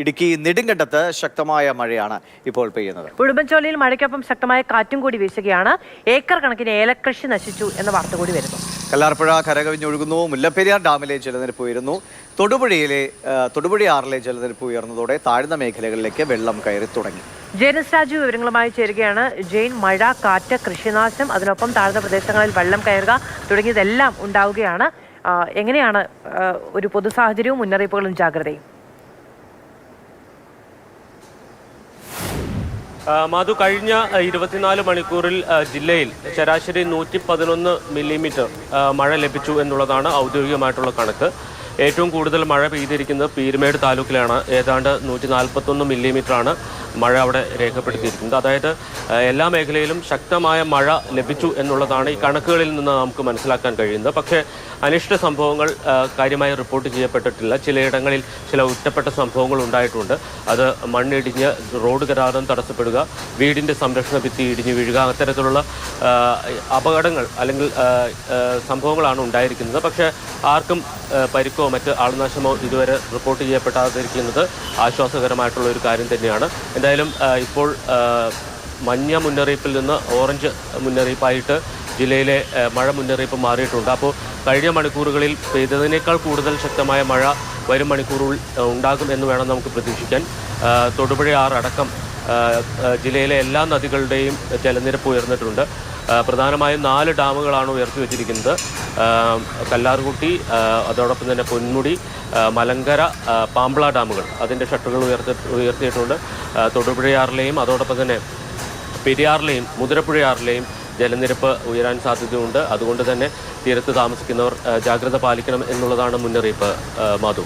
ഇടുക്കി നെടുങ്കണ്ടത്ത് ശക്തമായ മഴയാണ് ഇപ്പോൾ പെയ്യുന്നത്. ഉടുമ്പൻചോലയിൽ മഴയ്ക്കൊപ്പം ശക്തമായ കാറ്റും കൂടി വീശുകയാണ്. ഏക്കർ കണക്കിന് ഏലക്കൃഷി നശിച്ചു എന്ന വാർത്ത കൂടി വരുന്നു. കല്ലാർപ്പുഴ കരകവിഞ്ഞൊഴുകുന്നു. മുല്ലപ്പെരിയാർ ഡാമിലെ ജലനിരപ്പ് ഉയരുന്നു. തൊടുപുഴയിലെ തൊടുപുഴ ആറിലെ ജലനിരപ്പ് ഉയർന്നതോടെ താഴ്ന്ന മേഖലകളിലേക്ക് വെള്ളം കയറി തുടങ്ങി. ജെനിസ് രാജു വിവരങ്ങളുമായി ചേരുകയാണ്. ജെയിൻ മഴ കാറ്റ് കൃഷിനാശം അതിനൊപ്പം താഴ്ന്ന പ്രദേശങ്ങളിൽ വെള്ളം കയറുക തുടങ്ങിയതെല്ലാം ഉണ്ടാവുകയാണ്. എങ്ങനെയാണ് ഒരു പൊതു സാഹചര്യവും മുന്നറിയിപ്പുകളും ജാഗ്രതയും? മാധു കഴിഞ്ഞ ഇരുപത്തിനാല് മണിക്കൂറിൽ ജില്ലയിൽ ശരാശരി നൂറ്റി പതിനൊന്ന് മില്ലിമീറ്റർ മഴ ലഭിച്ചു എന്നുള്ളതാണ് ഔദ്യോഗികമായിട്ടുള്ള കണക്ക്. ഏറ്റവും കൂടുതൽ മഴ പെയ്തിരിക്കുന്നത് പീരുമേട് താലൂക്കിലാണ്. ഏതാണ്ട് നൂറ്റി നാൽപ്പത്തൊന്ന് മില്ലിമീറ്ററാണ്. മഴ അവിടെ രേഖപ്പെടുത്തിയിരിക്കുന്നത് അതായത് എല്ലാ മേഖലയിലും ശക്തമായ മഴ ലഭിച്ചു എന്നുള്ളതാണ് ഈ കണക്കുകളിൽ നിന്ന് നമുക്ക് മനസ്സിലാക്കാൻ കഴിയുന്നത്. പക്ഷേ അനിഷ്ട സംഭവങ്ങൾ കാര്യമായി റിപ്പോർട്ട് ചെയ്യപ്പെട്ടിട്ടില്ല. ചിലയിടങ്ങളിൽ ചില ഒറ്റപ്പെട്ട സംഭവങ്ങൾ ഉണ്ടായിട്ടുണ്ട്. അത് മണ്ണിടിഞ്ഞ് റോഡ് ഗതാഗതം തടസ്സപ്പെടുക വീടിന്റെ സംരക്ഷണ ഭിത്തി ഇടിഞ്ഞ് വീഴുക അത്തരത്തിലുള്ള അപകടങ്ങൾ അല്ലെങ്കിൽ സംഭവങ്ങളാണ് ഉണ്ടായിരിക്കുന്നത്. പക്ഷേ ആർക്കും പരിക്കോ മറ്റ് ആൾനാശമോ ഇതുവരെ റിപ്പോർട്ട് ചെയ്യപ്പെടാതിരിക്കുന്നത് ആശ്വാസകരമായിട്ടുള്ള ഒരു കാര്യം തന്നെയാണ്. എന്തായാലും ഇപ്പോൾ മഞ്ഞ മുന്നറിയിപ്പിൽ നിന്ന് ഓറഞ്ച് മുന്നറിയിപ്പായിട്ട് ജില്ലയിലെ മഴ മുന്നറിയിപ്പ് മാറിയിട്ടുണ്ട്. അപ്പോൾ കഴിഞ്ഞ മണിക്കൂറുകളിൽ പെയ്തതിനേക്കാൾ കൂടുതൽ ശക്തമായ മഴ വരും മണിക്കൂറുകൾ ഉണ്ടാകും എന്ന് വേണം നമുക്ക് പ്രതീക്ഷിക്കാൻ. തൊടുപുഴ ആറടക്കം ജില്ലയിലെ എല്ലാ നദികളുടെയും ജലനിരപ്പ് ഉയർന്നിട്ടുണ്ട്. പ്രധാനമായും നാല് ഡാമുകളാണ് ഉയർത്തി വെച്ചിരിക്കുന്നത്. കല്ലാർകുട്ടി അതോടൊപ്പം തന്നെ പൊന്മുടി മലങ്കര പാമ്പള ഡാമുകൾ അതിന്റെ ഷട്ടറുകൾ ഉയർത്തി ഉയർത്തിയിട്ടുണ്ട്. തൊടുപുഴയാറിലെയും അതോടൊപ്പം തന്നെ പെരിയാറിലെയും മുതിരപ്പുഴയാറിലെയും ജലനിരപ്പ് ഉയരാൻ സാധ്യതയുണ്ട്. അതുകൊണ്ട് തന്നെ തീരത്ത് താമസിക്കുന്നവർ ജാഗ്രത പാലിക്കണം എന്നുള്ളതാണ് മുന്നറിയിപ്പ് മാധു.